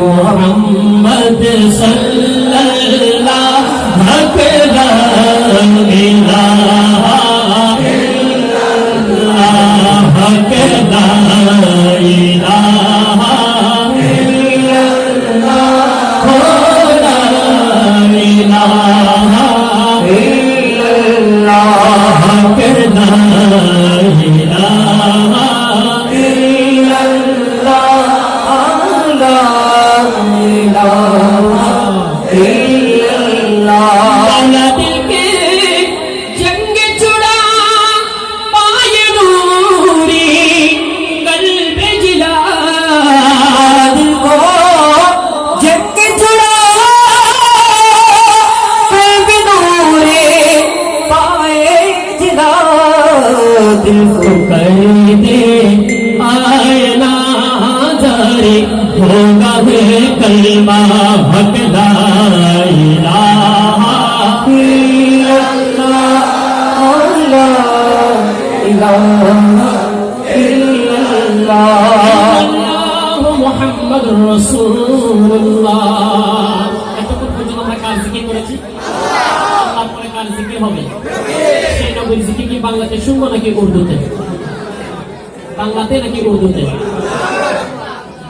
মোহাম্মদ সাল্লাল্লাহ होगा है कलमा हक ला इलाहा মোহাম্মদ রসুল্লাহ এতক্ষণ পর্যন্ত আমরা কার জিকির করেছি তারপরে কার জিকির হবে সেই নবীর জিকির কি বাংলাতে শুনবো নাকি উর্দুতে বাংলাতে নাকি উর্দুতে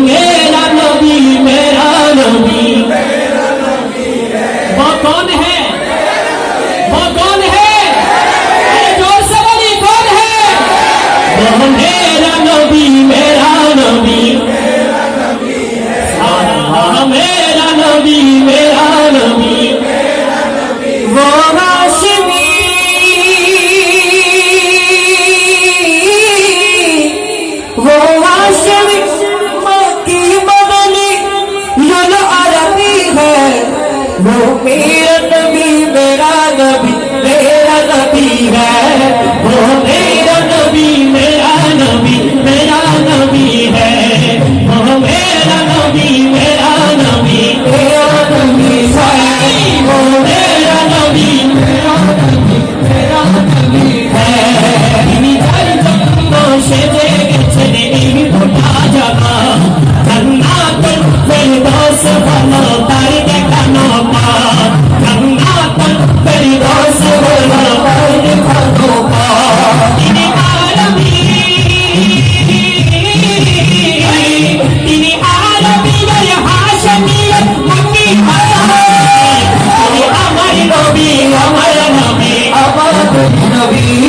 میرا نبی میرا نبی وہ کون ہے وہ کون ہے زور سے بولی کون ہے وہ میرا نبی میرا نبی میرا نبی میرا نبی وہ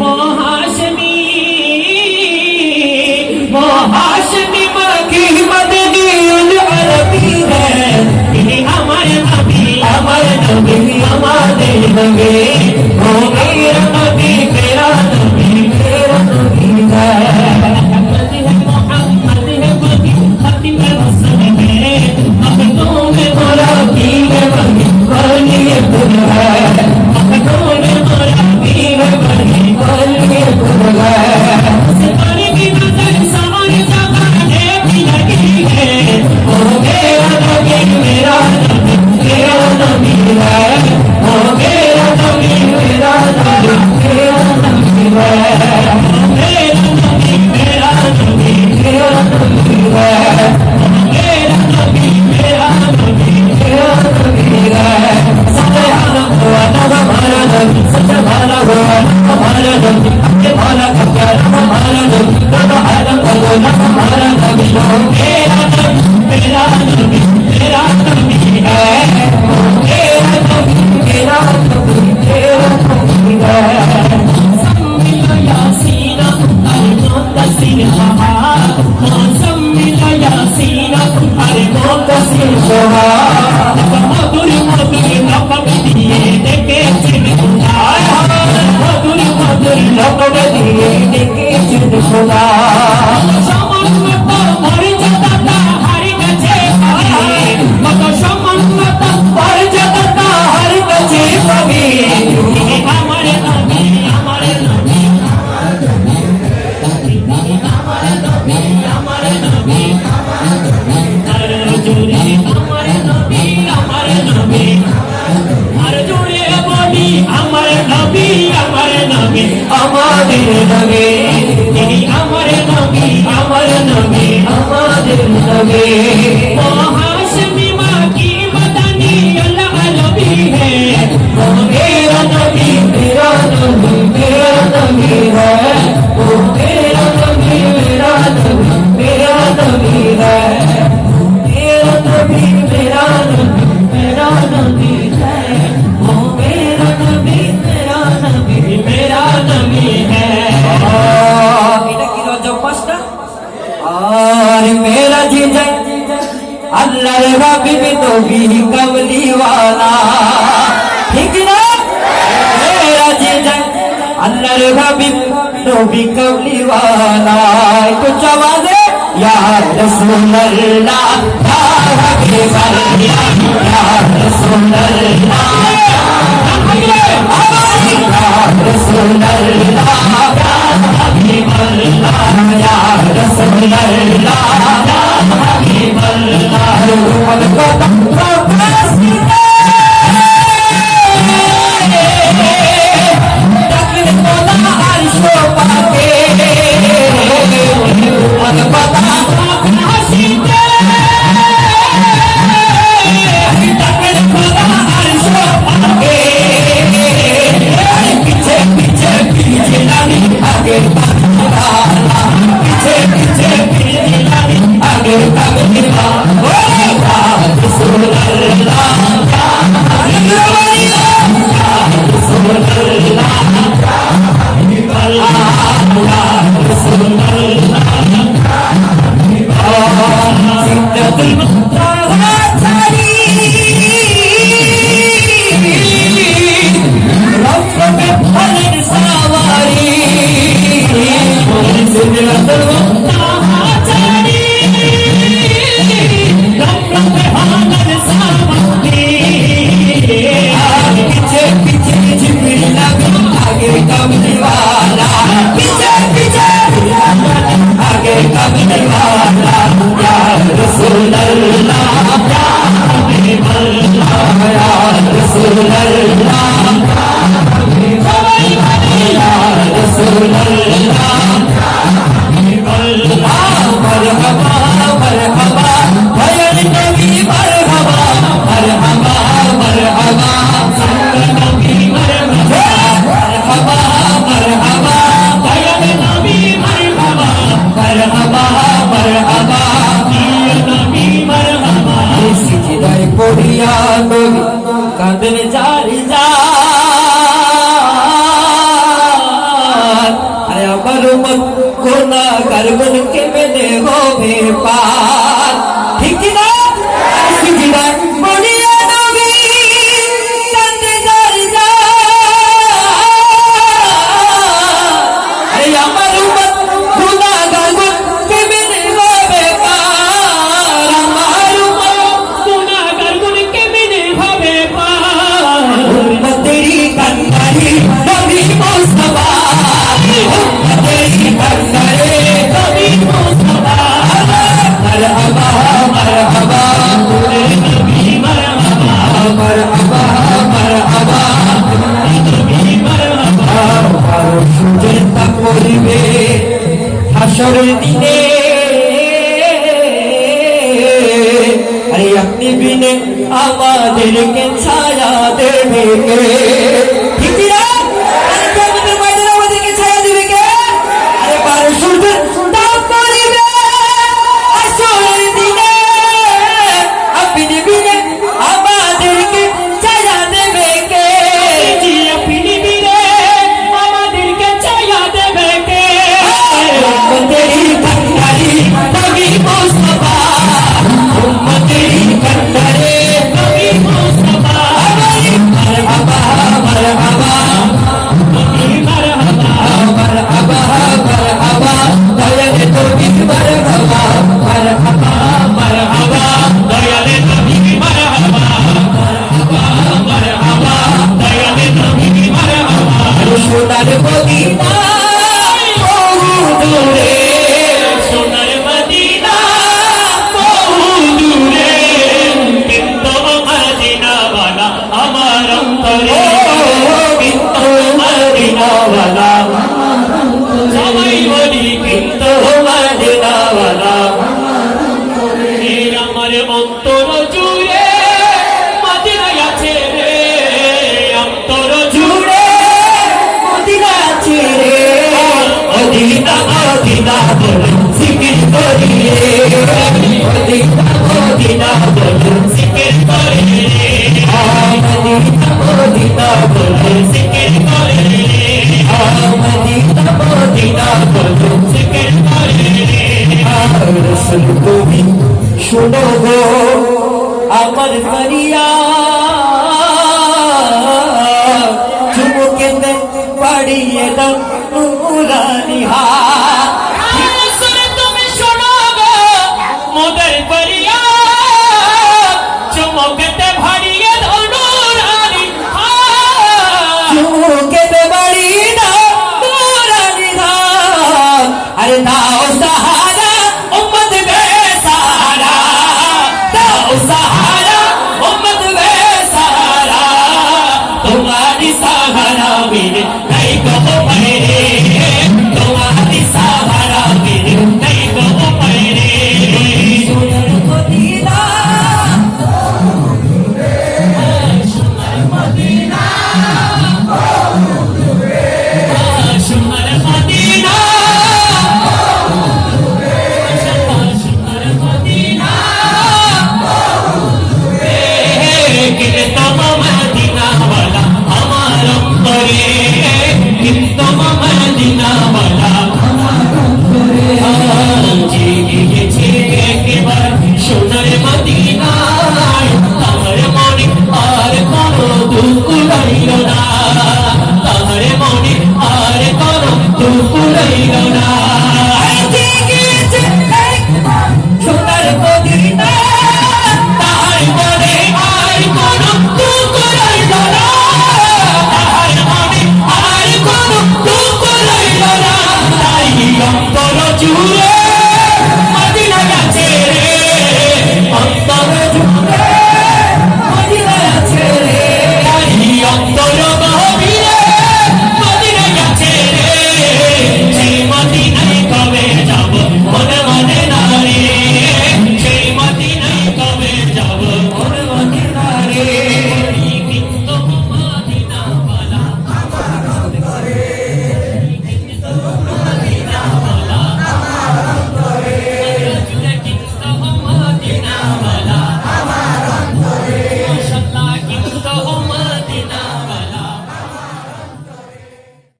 মহাশমী মহাশমী আমাদের নবে তিনি আমার নবী আমার নবী আমাদের নবে मेरा जीजा अल्लाह रे भाभी भी तो भी कमली वाला। ठीक ना? मेरा जीजा अल्लाह रे भाभी तो भी कमली वाला। तो चवा दे यार रसूलल्ला यार रसूलल्ला हाँ, हाँ, हाँ। আসল আমার